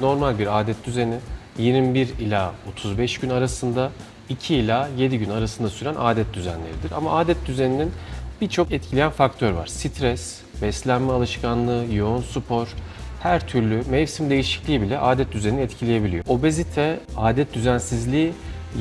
Normal bir adet düzeni 21 ila 35 gün arasında 2 ila 7 gün arasında süren adet düzenleridir. Ama adet düzeninin birçok etkileyen faktör var. Stres, beslenme alışkanlığı, yoğun spor, her türlü mevsim değişikliği bile adet düzenini etkileyebiliyor. Obezite adet düzensizliği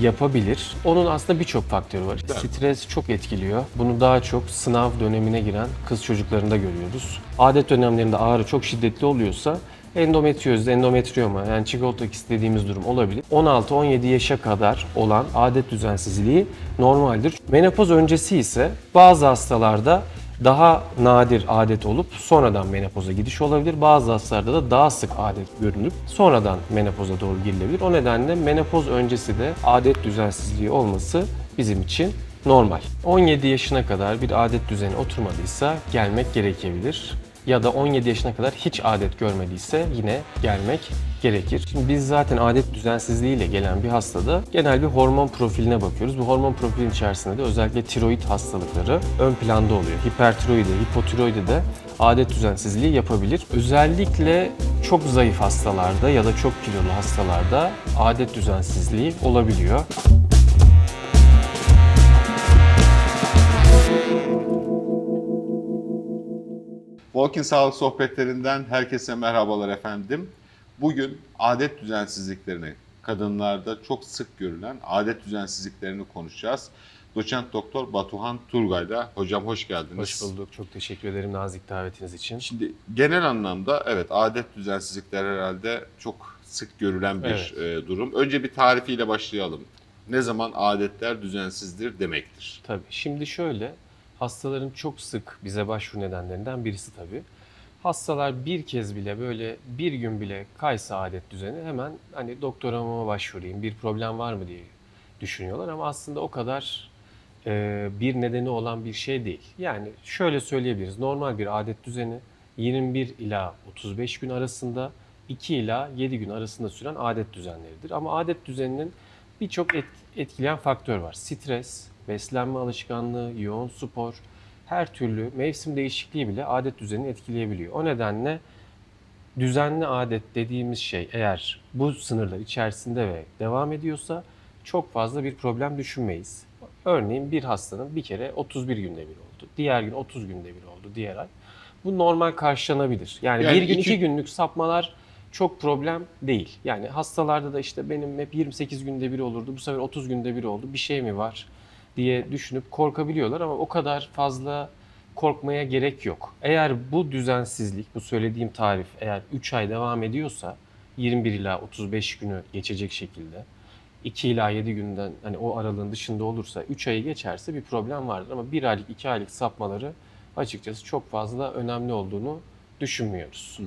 yapabilir. Onun aslında birçok faktörü var. Stres çok etkiliyor. Bunu daha çok sınav dönemine giren kız çocuklarında görüyoruz. Adet dönemlerinde ağrı çok şiddetli oluyorsa endometriyoz, endometriyoma yani çikolata istediğimiz durum olabilir. 16-17 yaşa kadar olan adet düzensizliği normaldir. Menopoz öncesi ise bazı hastalarda daha nadir adet olup sonradan menopoza gidiş olabilir. Bazı hastalarda da daha sık adet görülüp sonradan menopoza doğru girilebilir. O nedenle menopoz öncesi de adet düzensizliği olması bizim için normal. 17 yaşına kadar bir adet düzeni oturmadıysa gelmek gerekebilir. Ya da 17 yaşına kadar hiç adet görmediyse yine gelmek gerekir. Şimdi biz zaten adet düzensizliğiyle gelen bir hastada genel bir hormon profiline bakıyoruz. Bu hormon profilin içerisinde de özellikle tiroid hastalıkları ön planda oluyor. Hipertiroidi, hipotiroidi de adet düzensizliği yapabilir. Özellikle çok zayıf hastalarda ya da çok kilolu hastalarda adet düzensizliği olabiliyor. Walking Sağlık Sohbetlerinden herkese merhabalar efendim. Bugün adet düzensizliklerini, kadınlarda çok sık görülen adet düzensizliklerini konuşacağız. Doçent Doktor Batuhan Turgay'la. Hocam hoş geldiniz. Hoş bulduk. Çok teşekkür ederim nazik davetiniz için. Şimdi genel anlamda evet adet düzensizlikler herhalde çok sık görülen bir e, durum. Önce bir tarifiyle başlayalım. Ne zaman adetler düzensizdir demektir? Tabii. Şimdi şöyle, hastaların çok sık bize başvuru nedenlerinden birisi tabii. Hastalar bir kez bile böyle bir gün bile kaysa adet düzeni hemen hani doktorama başvurayım, bir problem var mı diye düşünüyorlar ama aslında o kadar e, bir nedeni olan bir şey değil. Yani şöyle söyleyebiliriz, normal bir adet düzeni 21 ila 35 gün arasında 2 ila 7 gün arasında süren adet düzenleridir. Ama adet düzeninin birçok et- etkileyen faktör var. Stres, beslenme alışkanlığı, yoğun spor, her türlü mevsim değişikliği bile adet düzenini etkileyebiliyor. O nedenle düzenli adet dediğimiz şey eğer bu sınırlar içerisinde ve devam ediyorsa çok fazla bir problem düşünmeyiz. Örneğin bir hastanın bir kere 31 günde bir oldu. Diğer gün 30 günde bir oldu diğer ay. Bu normal karşılanabilir. Yani, Yani bir gün iki- iki günlük sapmalar çok problem değil. Yani hastalarda da işte benim hep 28 günde bir olurdu. Bu sefer 30 günde bir oldu. Bir şey mi var diye düşünüp korkabiliyorlar ama o kadar fazla korkmaya gerek yok. Eğer bu düzensizlik, bu söylediğim tarif eğer 3 ay devam ediyorsa 21 ila 35 günü geçecek şekilde 2 ila 7 günden hani o aralığın dışında olursa 3 ayı geçerse bir problem vardır ama 1 aylık 2 aylık sapmaları açıkçası çok fazla önemli olduğunu düşünmüyoruz.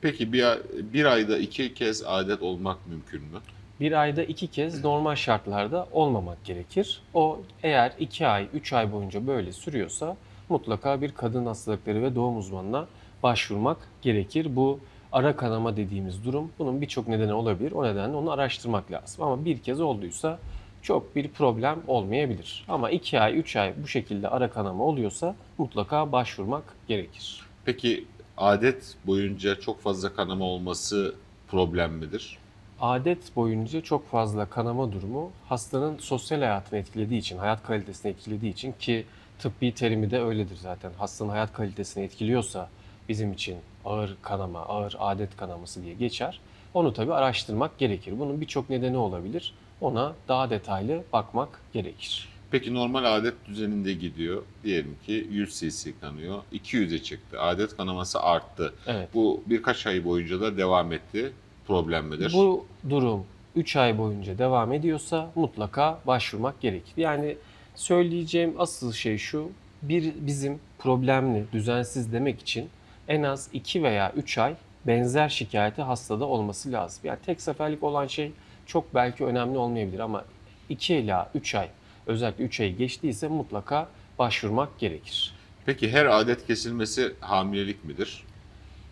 Peki bir, bir ayda iki kez adet olmak mümkün mü? Bir ayda iki kez normal şartlarda olmamak gerekir. O eğer iki ay, üç ay boyunca böyle sürüyorsa mutlaka bir kadın hastalıkları ve doğum uzmanına başvurmak gerekir. Bu ara kanama dediğimiz durum bunun birçok nedeni olabilir. O nedenle onu araştırmak lazım. Ama bir kez olduysa çok bir problem olmayabilir. Ama iki ay, üç ay bu şekilde ara kanama oluyorsa mutlaka başvurmak gerekir. Peki adet boyunca çok fazla kanama olması problem midir? Adet boyunca çok fazla kanama durumu hastanın sosyal hayatını etkilediği için, hayat kalitesini etkilediği için ki tıbbi terimi de öyledir zaten. Hastanın hayat kalitesini etkiliyorsa bizim için ağır kanama, ağır adet kanaması diye geçer. Onu tabii araştırmak gerekir. Bunun birçok nedeni olabilir. Ona daha detaylı bakmak gerekir. Peki normal adet düzeninde gidiyor. Diyelim ki 100 cc kanıyor. 200'e çıktı. Adet kanaması arttı. Evet. Bu birkaç ay boyunca da devam etti. Problem midir? Bu durum 3 ay boyunca devam ediyorsa mutlaka başvurmak gerekir. Yani söyleyeceğim asıl şey şu. Bir bizim problemli, düzensiz demek için en az 2 veya 3 ay benzer şikayeti hastada olması lazım. Yani tek seferlik olan şey çok belki önemli olmayabilir ama 2 ila 3 ay özellikle 3 ay geçtiyse mutlaka başvurmak gerekir. Peki her adet kesilmesi hamilelik midir?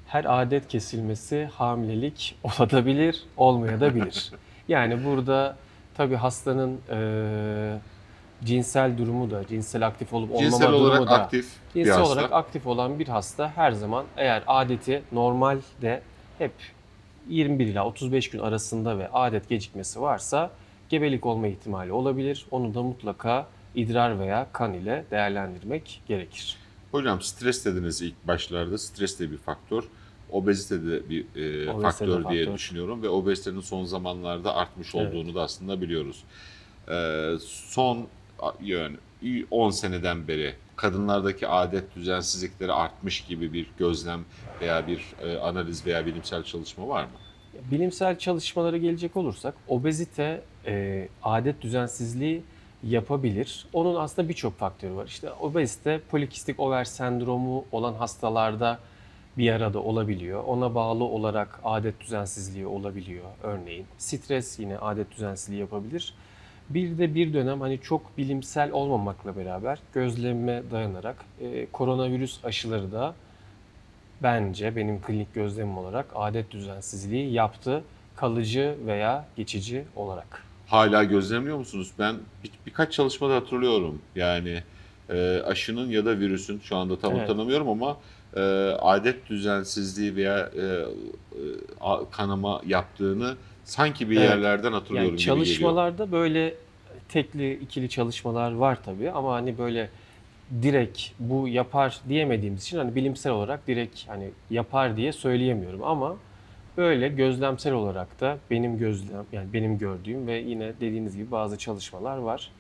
Her adet kesilmesi hamilelik olabilir, olmayabilir. yani burada tabii hastanın e, cinsel durumu da, cinsel aktif olup olmama Cinsel durumu olarak da, aktif bir cinsel hasta. olarak aktif olan bir hasta her zaman eğer adeti normalde hep 21 ila 35 gün arasında ve adet gecikmesi varsa gebelik olma ihtimali olabilir. Onu da mutlaka idrar veya kan ile değerlendirmek gerekir. Hocam stres dediniz ilk başlarda. Stres de bir faktör. Obezite de bir e, Obezite de faktör diye faktör. düşünüyorum ve obezitenin son zamanlarda artmış Evet. olduğunu da aslında biliyoruz. E, son yani 10 seneden beri kadınlardaki adet düzensizlikleri artmış gibi bir gözlem veya bir e, analiz veya bilimsel çalışma var mı? Bilimsel çalışmalara gelecek olursak obezite e, adet düzensizliği yapabilir. Onun aslında birçok faktörü var. İşte obezite polikistik over sendromu olan hastalarda bir arada olabiliyor. Ona bağlı olarak adet düzensizliği olabiliyor örneğin. Stres yine adet düzensizliği yapabilir. Bir de bir dönem hani çok bilimsel olmamakla beraber gözlemime dayanarak e, koronavirüs aşıları da bence benim klinik gözlemim olarak adet düzensizliği yaptı kalıcı veya geçici olarak. Hala gözlemliyor musunuz? Ben bir, birkaç çalışmada hatırlıyorum. Yani e, aşının ya da virüsün şu anda tam Evet. tanımıyorum ama e, adet düzensizliği veya e, e, a- kanama yaptığını sanki bir Evet. yerlerden hatırlıyorum Yani gibi çalışmalarda böyle tekli ikili çalışmalar var tabii ama hani böyle direkt bu yapar diyemediğimiz için hani bilimsel olarak direkt hani yapar diye söyleyemiyorum ama böyle gözlemsel olarak da benim gözlem yani benim gördüğüm ve yine dediğiniz gibi bazı çalışmalar var.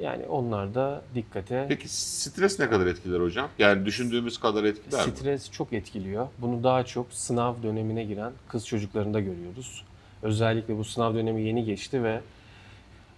Yani onlar da dikkate Peki stres ne kadar etkiler hocam? Yani düşündüğümüz kadar etkiler mi? Stres çok etkiliyor. Bunu daha çok sınav dönemine giren kız çocuklarında görüyoruz. Özellikle bu sınav dönemi yeni geçti ve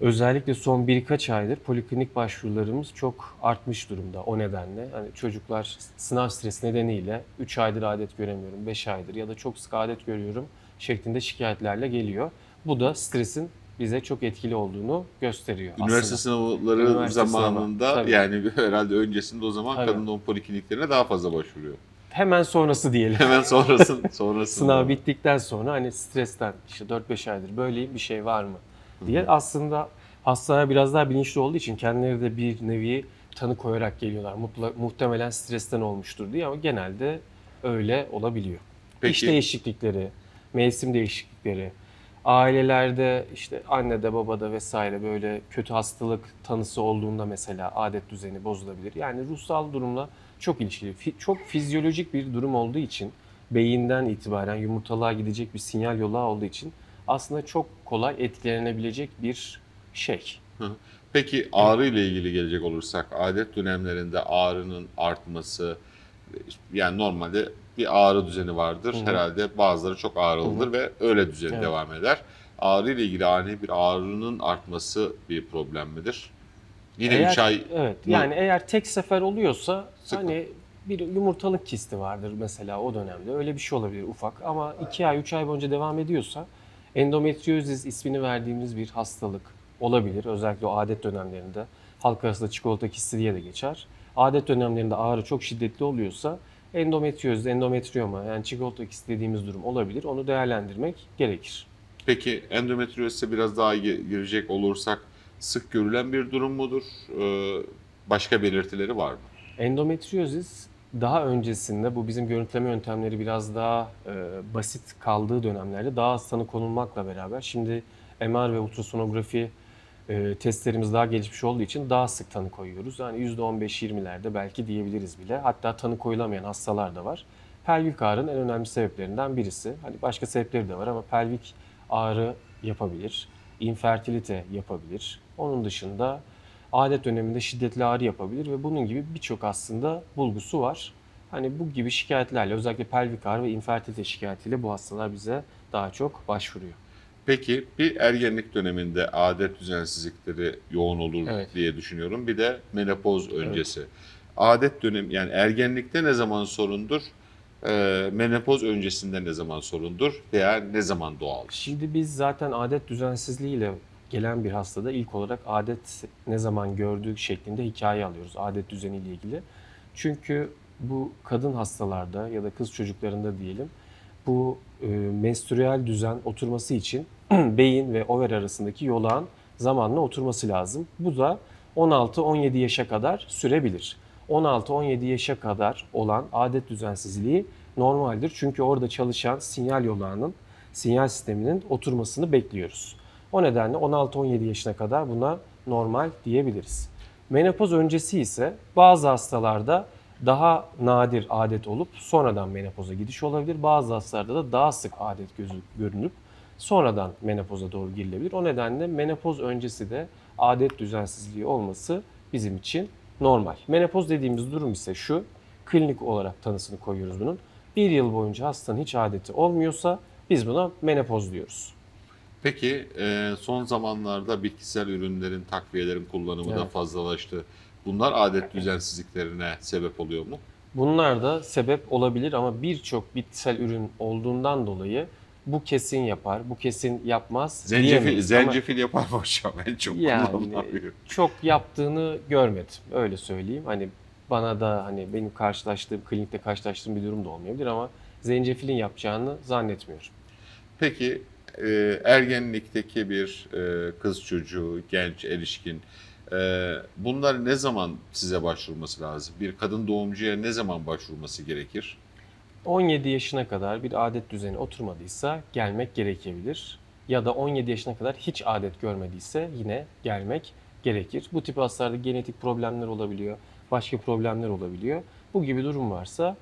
özellikle son birkaç aydır poliklinik başvurularımız çok artmış durumda o nedenle. Hani çocuklar sınav stresi nedeniyle 3 aydır adet göremiyorum, 5 aydır ya da çok sık adet görüyorum şeklinde şikayetlerle geliyor. Bu da stresin bize çok etkili olduğunu gösteriyor Üniversite aslında. sınavları Üniversite zamanında sınavı, tabii. yani herhalde öncesinde o zaman Tabii. kadın doğum polikliniklerine daha fazla başvuruyor. Hemen sonrası diyelim. Hemen sonrasın sonrasında. Sınav bittikten sonra hani stresten işte 4-5 aydır böyle bir şey var mı diye aslında hastalar biraz daha bilinçli olduğu için kendileri de bir nevi tanı koyarak geliyorlar. Mutla, muhtemelen stresten olmuştur diye ama genelde öyle olabiliyor. Peki. İş değişiklikleri, mevsim değişiklikleri, ailelerde işte annede babada vesaire böyle kötü hastalık tanısı olduğunda mesela adet düzeni bozulabilir. Yani ruhsal durumla çok ilişkili. Çok fizyolojik bir durum olduğu için beyinden itibaren yumurtalığa gidecek bir sinyal yolu olduğu için aslında çok kolay etkilenebilecek bir şey. Hı. Peki ağrı ile ilgili gelecek olursak adet dönemlerinde ağrının artması yani normalde bir ağrı düzeni vardır. Hı hı. Herhalde bazıları çok ağrılıdır ve öyle düzeni Evet. devam eder. Ağrı ile ilgili ani bir ağrının artması bir problem midir? Yine Eğer- 3 ay Evet. mı? Yani eğer tek sefer oluyorsa Sıkma. hani bir yumurtalık kisti vardır mesela o dönemde. Öyle bir şey olabilir ufak ama 2 ay 3 ay boyunca devam ediyorsa endometriozis ismini verdiğimiz bir hastalık olabilir. Özellikle o adet dönemlerinde. Halk arasında çikolata kisti diye de geçer. Adet dönemlerinde ağrı çok şiddetli oluyorsa endometriyoz, endometriyoma yani çikolata kisti dediğimiz durum olabilir. Onu değerlendirmek gerekir. Peki endometriozise biraz daha gi- girecek olursak sık görülen bir durum mudur? Ee, başka belirtileri var mı? Endometriozis daha öncesinde bu bizim görüntüleme yöntemleri biraz daha e, basit kaldığı dönemlerde daha az tanı konulmakla beraber şimdi MR ve ultrasonografi e, testlerimiz daha gelişmiş olduğu için daha sık tanı koyuyoruz. Yani %15-20'lerde belki diyebiliriz bile. Hatta tanı koyulamayan hastalar da var. Pelvik ağrının en önemli sebeplerinden birisi. Hani başka sebepleri de var ama pelvik ağrı yapabilir, infertilite yapabilir. Onun dışında adet döneminde şiddetli ağrı yapabilir ve bunun gibi birçok aslında bulgusu var. Hani bu gibi şikayetlerle özellikle pelvik ağrı ve infertilite şikayetiyle bu hastalar bize daha çok başvuruyor. Peki bir ergenlik döneminde adet düzensizlikleri yoğun olur Evet. diye düşünüyorum. Bir de menopoz öncesi. Adet dönem yani ergenlikte ne zaman sorundur? Ee, menopoz öncesinde ne zaman sorundur veya ne zaman doğal? Şimdi biz zaten adet düzensizliğiyle gelen bir hastada ilk olarak adet ne zaman gördüğü şeklinde hikaye alıyoruz adet düzeniyle ilgili. Çünkü bu kadın hastalarda ya da kız çocuklarında diyelim bu e, menstrüel düzen oturması için beyin ve over arasındaki yolağın zamanla oturması lazım. Bu da 16-17 yaşa kadar sürebilir. 16-17 yaşa kadar olan adet düzensizliği normaldir. Çünkü orada çalışan sinyal yolağının sinyal sisteminin oturmasını bekliyoruz. O nedenle 16-17 yaşına kadar buna normal diyebiliriz. Menopoz öncesi ise bazı hastalarda daha nadir adet olup sonradan menopoza gidiş olabilir. Bazı hastalarda da daha sık adet gözü görünüp sonradan menopoza doğru girilebilir. O nedenle menopoz öncesi de adet düzensizliği olması bizim için normal. Menopoz dediğimiz durum ise şu, klinik olarak tanısını koyuyoruz bunun. Bir yıl boyunca hastanın hiç adeti olmuyorsa biz buna menopoz diyoruz. Peki e, son zamanlarda bitkisel ürünlerin, takviyelerin kullanımı da Evet. fazlalaştı. Bunlar adet düzensizliklerine sebep oluyor mu? Bunlar da sebep olabilir ama birçok bitkisel ürün olduğundan dolayı bu kesin yapar, bu kesin yapmaz Zencefil. Ama zencefil yapar mı hocam? En çok Yani çok yaptığını görmedim. Öyle söyleyeyim. Hani bana da hani benim karşılaştığım, klinikte karşılaştığım bir durum da olmayabilir ama zencefilin yapacağını zannetmiyorum. Peki e, ergenlikteki bir e, kız çocuğu, genç, erişkin e, bunlar ne zaman size başvurması lazım? Bir kadın doğumcuya ne zaman başvurması gerekir? 17 yaşına kadar bir adet düzeni oturmadıysa gelmek gerekebilir. Ya da 17 yaşına kadar hiç adet görmediyse yine gelmek gerekir. Bu tip hastalarda genetik problemler olabiliyor, başka problemler olabiliyor. Bu gibi durum varsa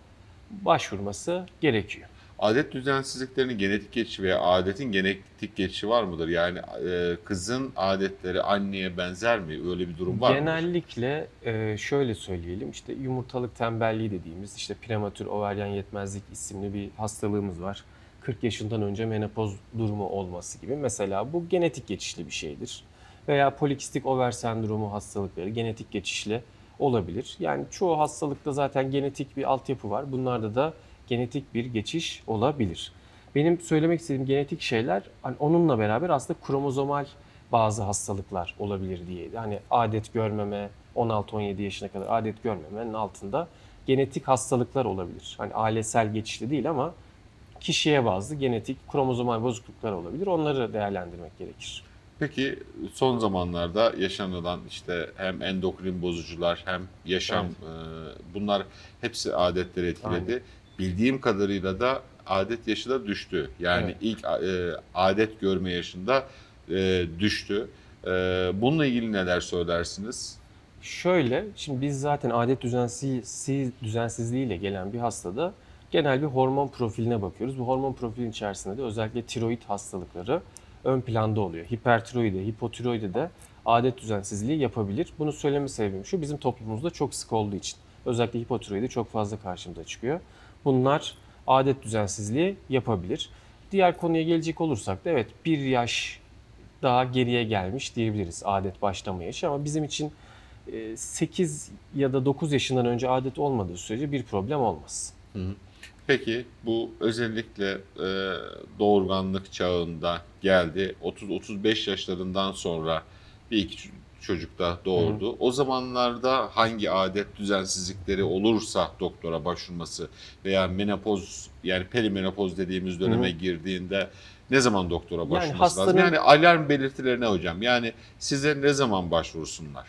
başvurması gerekiyor. Adet düzensizliklerinin genetik geçişi veya adetin genetik geçişi var mıdır? Yani e, kızın adetleri anneye benzer mi? Öyle bir durum var mı? Genellikle e, şöyle söyleyelim işte yumurtalık tembelliği dediğimiz işte prematür overyen yetmezlik isimli bir hastalığımız var. 40 yaşından önce menopoz durumu olması gibi. Mesela bu genetik geçişli bir şeydir. Veya polikistik over sendromu hastalıkları genetik geçişle olabilir. Yani çoğu hastalıkta zaten genetik bir altyapı var. Bunlarda da genetik bir geçiş olabilir. Benim söylemek istediğim genetik şeyler hani onunla beraber aslında kromozomal bazı hastalıklar olabilir diye. Hani adet görmeme, 16-17 yaşına kadar adet görmemenin altında genetik hastalıklar olabilir. Hani ailesel geçişli değil ama kişiye bazı genetik kromozomal bozukluklar olabilir. Onları değerlendirmek gerekir. Peki son zamanlarda yaşanılan işte hem endokrin bozucular hem yaşam e, bunlar hepsi adetleri etkiledi. Aynen. Bildiğim kadarıyla da adet yaşı da düştü. Yani Evet. ilk e, adet görme yaşında e, düştü. E, bununla ilgili neler söylersiniz? Şöyle, şimdi biz zaten adet düzensiz, düzensizliğiyle gelen bir hastada genel bir hormon profiline bakıyoruz. Bu hormon profilin içerisinde de özellikle tiroid hastalıkları ön planda oluyor. Hipertiroide, hipotiroide de adet düzensizliği yapabilir. Bunu söyleme sebebim şu, bizim toplumumuzda çok sık olduğu için. Özellikle hipotiroidi çok fazla karşımıza çıkıyor. Bunlar adet düzensizliği yapabilir. Diğer konuya gelecek olursak da evet bir yaş daha geriye gelmiş diyebiliriz adet başlama yaşı ama bizim için e, 8 ya da 9 yaşından önce adet olmadığı sürece bir problem olmaz. Peki bu özellikle e, doğurganlık çağında geldi. 30-35 yaşlarından sonra bir iki ç- çocuk da doğurdu. O zamanlarda hangi adet düzensizlikleri olursa doktora başvurması veya menopoz yani perimenopoz dediğimiz döneme girdiğinde ne zaman doktora başvurması lazım? hastanın- Yani alarm belirtileri ne hocam? Yani size ne zaman başvursunlar?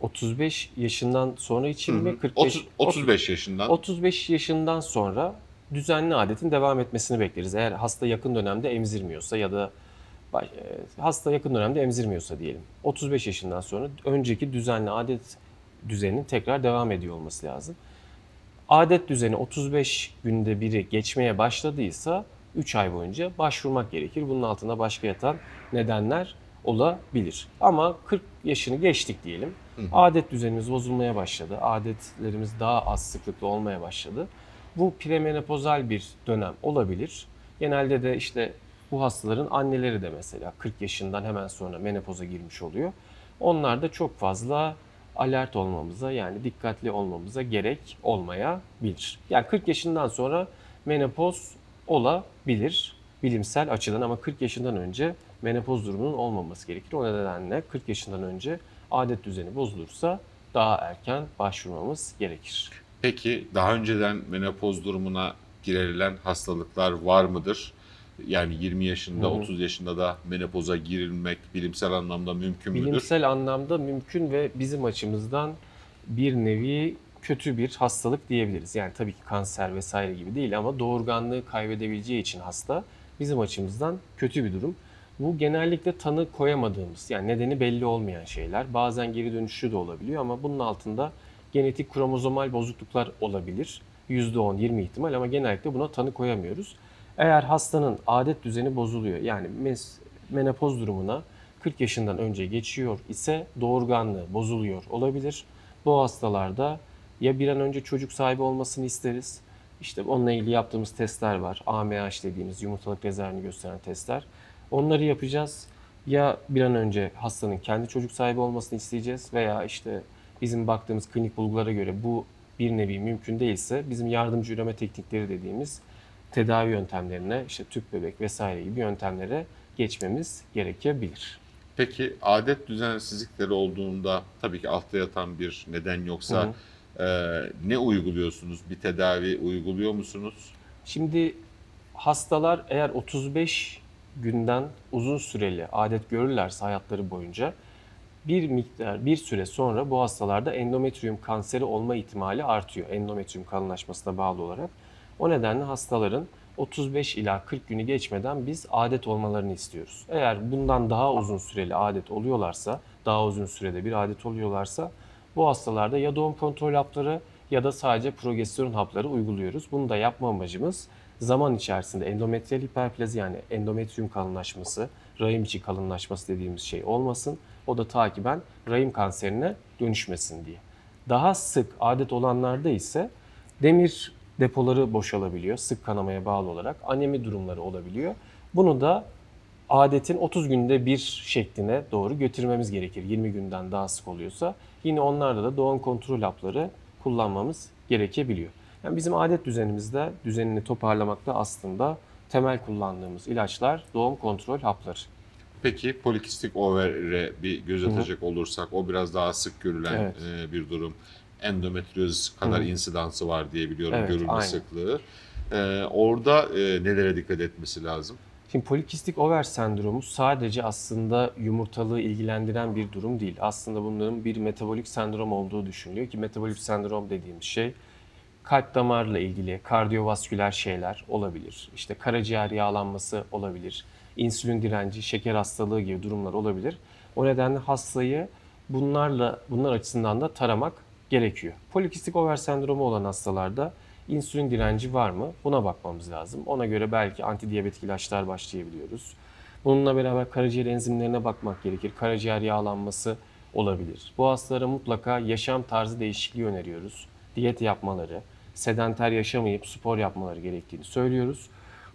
35 yaşından sonra için Hı hı. mi 45 Otuz- 35 yaşından. 35 yaşından sonra düzenli adetin devam etmesini bekleriz. Eğer hasta yakın dönemde emzirmiyorsa ya da hasta yakın dönemde emzirmiyorsa diyelim. 35 yaşından sonra önceki düzenli adet düzeninin tekrar devam ediyor olması lazım. Adet düzeni 35 günde biri geçmeye başladıysa 3 ay boyunca başvurmak gerekir. Bunun altında başka yatan nedenler olabilir. Ama 40 yaşını geçtik diyelim. Adet düzenimiz bozulmaya başladı. Adetlerimiz daha az sıklıklı olmaya başladı. Bu premenopozal bir dönem olabilir. Genelde de işte bu hastaların anneleri de mesela 40 yaşından hemen sonra menopoza girmiş oluyor. Onlar da çok fazla alert olmamıza yani dikkatli olmamıza gerek olmayabilir. Yani 40 yaşından sonra menopoz olabilir bilimsel açıdan ama 40 yaşından önce menopoz durumunun olmaması gerekir. O nedenle 40 yaşından önce adet düzeni bozulursa daha erken başvurmamız gerekir. Peki daha önceden menopoz durumuna girilen hastalıklar var mıdır? Yani 20 yaşında, Hı hı. 30 yaşında da menopoza girilmek bilimsel anlamda mümkün müdür? Bilimsel anlamda mümkün ve bizim açımızdan bir nevi kötü bir hastalık diyebiliriz. Yani tabii ki kanser vesaire gibi değil ama doğurganlığı kaybedebileceği için hasta bizim açımızdan kötü bir durum. Bu genellikle tanı koyamadığımız yani nedeni belli olmayan şeyler. Bazen geri dönüşlü de olabiliyor ama bunun altında genetik kromozomal bozukluklar olabilir. %10-20 ihtimal ama genellikle buna tanı koyamıyoruz. Eğer hastanın adet düzeni bozuluyor yani menopoz durumuna 40 yaşından önce geçiyor ise doğurganlığı bozuluyor olabilir. Bu hastalarda ya bir an önce çocuk sahibi olmasını isteriz. İşte onunla ilgili yaptığımız testler var. AMH dediğimiz yumurtalık rezervini gösteren testler. Onları yapacağız. Ya bir an önce hastanın kendi çocuk sahibi olmasını isteyeceğiz veya işte bizim baktığımız klinik bulgulara göre bu bir nevi mümkün değilse bizim yardımcı üreme teknikleri dediğimiz tedavi yöntemlerine işte tüp bebek vesaire gibi yöntemlere geçmemiz gerekebilir. Peki adet düzensizlikleri olduğunda tabii ki altta yatan bir neden yoksa e, ne uyguluyorsunuz? Bir tedavi uyguluyor musunuz? Şimdi hastalar eğer 35 günden uzun süreli adet görürlerse hayatları boyunca bir miktar bir süre sonra bu hastalarda endometrium kanseri olma ihtimali artıyor. Endometrium kalınlaşmasına bağlı olarak. O nedenle hastaların 35 ila 40 günü geçmeden biz adet olmalarını istiyoruz. Eğer bundan daha uzun süreli adet oluyorlarsa, daha uzun sürede bir adet oluyorlarsa bu hastalarda ya doğum kontrol hapları ya da sadece progesteron hapları uyguluyoruz. Bunu da yapma amacımız zaman içerisinde endometriyel hiperplazi yani endometrium kalınlaşması, rahim içi kalınlaşması dediğimiz şey olmasın. O da takiben rahim kanserine dönüşmesin diye. Daha sık adet olanlarda ise demir depoları boşalabiliyor sık kanamaya bağlı olarak. Anemi durumları olabiliyor. Bunu da adetin 30 günde bir şekline doğru götürmemiz gerekir. 20 günden daha sık oluyorsa. Yine onlarda da doğum kontrol hapları kullanmamız gerekebiliyor. Yani bizim adet düzenimizde düzenini toparlamakta aslında temel kullandığımız ilaçlar doğum kontrol hapları. Peki polikistik overe bir göz atacak olursak o biraz daha sık görülen Evet. e, bir durum. Endometrioz kadar insidansı var diye biliyorum Evet, görülme aynen. sıklığı. E, orada e, nelere dikkat etmesi lazım? Şimdi polikistik over sendromu sadece aslında yumurtalığı ilgilendiren bir durum değil. Aslında bunların bir metabolik sendrom olduğu düşünülüyor ki metabolik sendrom dediğimiz şey kalp damarla ilgili kardiyovasküler şeyler olabilir. İşte karaciğer yağlanması olabilir. insülin direnci, şeker hastalığı gibi durumlar olabilir. O nedenle hastayı bunlarla bunlar açısından da taramak gerekiyor. Polikistik over sendromu olan hastalarda insülin direnci var mı? Buna bakmamız lazım. Ona göre belki antidiyabetik ilaçlar başlayabiliyoruz. Bununla beraber karaciğer enzimlerine bakmak gerekir. Karaciğer yağlanması olabilir. Bu hastalara mutlaka yaşam tarzı değişikliği öneriyoruz. Diyet yapmaları, sedanter yaşamayıp spor yapmaları gerektiğini söylüyoruz.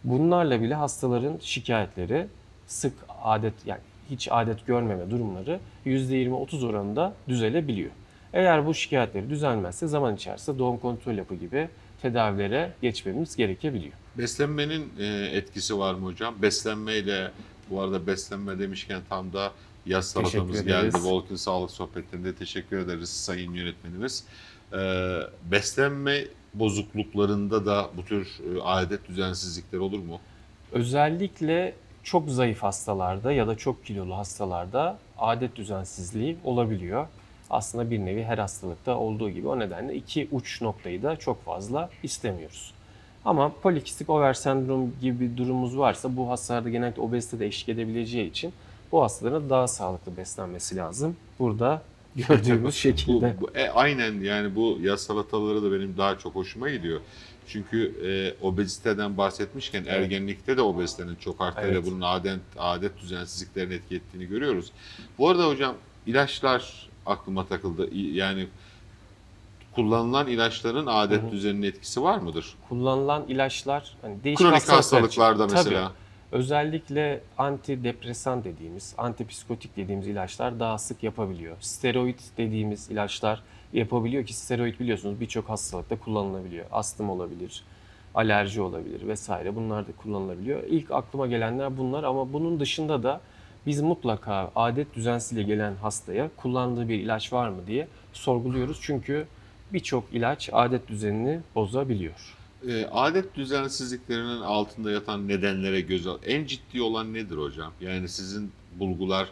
Bunlarla bile hastaların şikayetleri sık adet yani hiç adet görmeme durumları %20-30 oranında düzelebiliyor. Eğer bu şikayetleri düzelmezse zaman içerisinde doğum kontrol yapı gibi tedavilere geçmemiz gerekebiliyor. Beslenmenin e, etkisi var mı hocam? Beslenmeyle bu arada beslenme demişken tam da yaz salatamız geldi. Volkin Sağlık Sohbetlerinde teşekkür ederiz sayın yönetmenimiz. E, beslenme bozukluklarında da bu tür e, adet düzensizlikler olur mu? Özellikle çok zayıf hastalarda ya da çok kilolu hastalarda adet düzensizliği olabiliyor. Aslında bir nevi her hastalıkta olduğu gibi o nedenle iki uç noktayı da çok fazla istemiyoruz. Ama polikistik over sendrom gibi bir durumumuz varsa bu hastalarda genellikle obezite de eşlik edebileceği için bu hastaların daha sağlıklı beslenmesi lazım. Burada gördüğümüz Bu, şekilde. bu- e, aynen yani bu yaz salataları da benim daha çok hoşuma gidiyor. Çünkü e, obeziteden bahsetmişken Evet. ergenlikte de obezitenin çok arttığıyla Evet. bunun adet, adet düzensizliklerine etki ettiğini görüyoruz. Bu arada hocam ilaçlar aklıma takıldı. Yani kullanılan ilaçların adet düzeninin etkisi var mıdır? Kullanılan ilaçlar hani değişik Kronik hastalıklar için- hastalıklarda Tabii. mesela. Özellikle antidepresan dediğimiz, antipsikotik dediğimiz ilaçlar daha sık yapabiliyor. Steroid dediğimiz ilaçlar yapabiliyor ki steroid biliyorsunuz birçok hastalıkta kullanılabiliyor. Astım olabilir, alerji olabilir vesaire bunlar da kullanılabiliyor. İlk aklıma gelenler bunlar ama bunun dışında da biz mutlaka adet düzensizliği gelen hastaya kullandığı bir ilaç var mı diye sorguluyoruz. Çünkü birçok ilaç adet düzenini bozabiliyor. E, adet düzensizliklerinin altında yatan nedenlere göz al. En ciddi olan nedir hocam? Yani sizin bulgular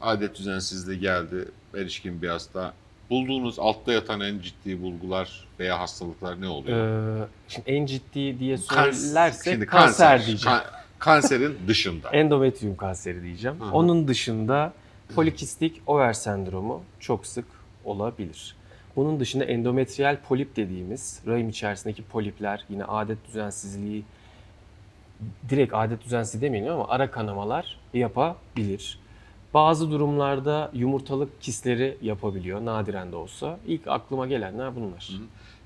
adet düzensizliği geldi, erişkin bir hasta. Bulduğunuz altta yatan en ciddi bulgular veya hastalıklar ne oluyor? Ee, şimdi en ciddi diye söylersek şimdi kanser, diyeceğim. Kan- Kanserin dışında. Endometrium kanseri diyeceğim. Hı hı. Onun dışında polikistik over sendromu çok sık olabilir. Bunun dışında endometriyal polip dediğimiz rahim içerisindeki polipler yine adet düzensizliği direkt adet düzensizliği demeyelim ama ara kanamalar yapabilir. Bazı durumlarda yumurtalık kistleri yapabiliyor nadiren de olsa. İlk aklıma gelenler bunlar.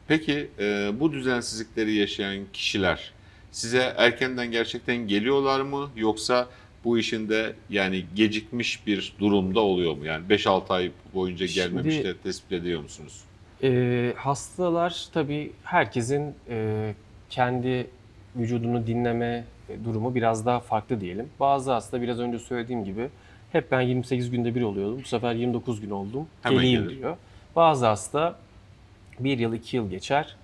Peki e, bu düzensizlikleri yaşayan kişiler size erkenden gerçekten geliyorlar mı yoksa bu işin de yani gecikmiş bir durumda oluyor mu? Yani 5-6 ay boyunca Şimdi- gelmemiş de tespit ediyor musunuz? Ee, hastalar tabii herkesin e, kendi vücudunu dinleme e, durumu biraz daha farklı diyelim. Bazı hasta biraz önce söylediğim gibi hep ben 28 günde bir oluyordum. Bu sefer 29 gün oldum. Hemen geleyim gelir. diyor. Bazı hasta bir yıl iki yıl geçer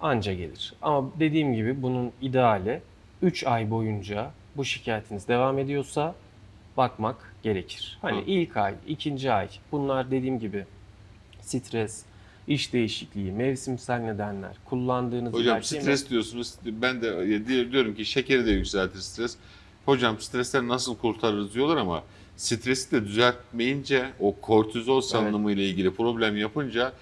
anca gelir. Ama dediğim gibi bunun ideali 3 ay boyunca bu şikayetiniz devam ediyorsa bakmak gerekir. Hani Hı. ilk ay, ikinci ay bunlar dediğim gibi stres, iş değişikliği, mevsimsel nedenler, kullandığınız Hocam ilaç stres diyorsunuz. Ben de e, di- diyorum ki şekeri de yükseltir stres. Hocam stresten nasıl kurtarırız diyorlar ama stresi de düzeltmeyince o kortizol salınımı ile ilgili problem yapınca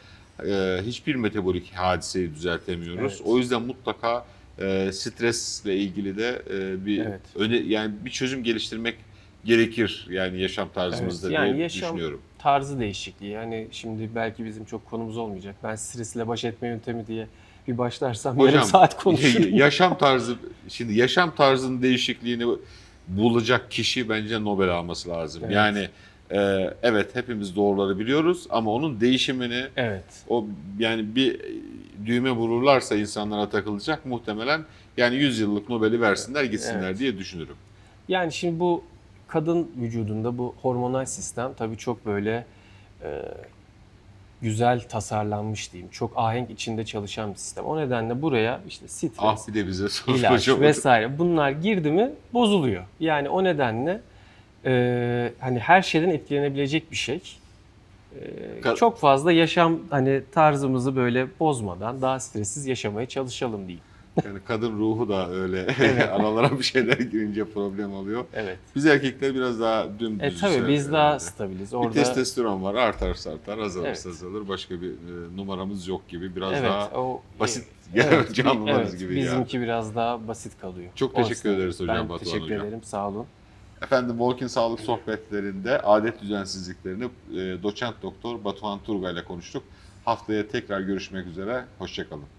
e, hiçbir metabolik hadiseyi düzeltemiyoruz. Evet. O yüzden mutlaka e, stresle ilgili de e, bir Evet. öne yani bir çözüm geliştirmek gerekir yani yaşam tarzımızda Evet, yani diye yaşam- düşünüyorum. tarzı değişikliği. Yani şimdi belki bizim çok konumuz olmayacak. Ben stresle baş etme yöntemi diye bir başlarsam yarım saat konuşurum. yaşam tarzı şimdi yaşam tarzının değişikliğini bulacak kişi bence Nobel alması lazım. Evet. Yani e, evet hepimiz doğruları biliyoruz ama onun değişimini evet. o yani bir düğme vururlarsa insanlara takılacak muhtemelen yani 100 yıllık Nobel'i versinler gitsinler Evet. diye düşünürüm. Yani şimdi bu kadın vücudunda bu hormonal sistem tabii çok böyle e, güzel tasarlanmış diyeyim. Çok ahenk içinde çalışan bir sistem. O nedenle buraya işte stres, Ah bir de bize ilaç vesaire bunlar girdi mi bozuluyor. Yani o nedenle e, hani her şeyden etkilenebilecek bir şey. E, çok fazla yaşam hani tarzımızı böyle bozmadan daha stressiz yaşamaya çalışalım diyeyim. Yani kadın ruhu da öyle Evet. aralara bir şeyler girince problem oluyor. Evet. Biz erkekler biraz daha E dümdüz. tabii biz daha herhalde. stabiliz. Bir Orada testosteron var artarsa artar azalırsa Evet. azalır. Başka bir e, numaramız yok gibi. Biraz evet, daha o basit Evet, canlılarız evet, gibi. Bizimki biraz daha basit kalıyor. Çok O teşekkür ederiz hocam Ben Batuhan teşekkür hocam. ederim. Sağ olun. Efendim Walking Sağlık sohbetlerinde adet düzensizliklerini e, doçent doktor Batuhan Turgay ile konuştuk. Haftaya tekrar görüşmek üzere. Hoşçakalın.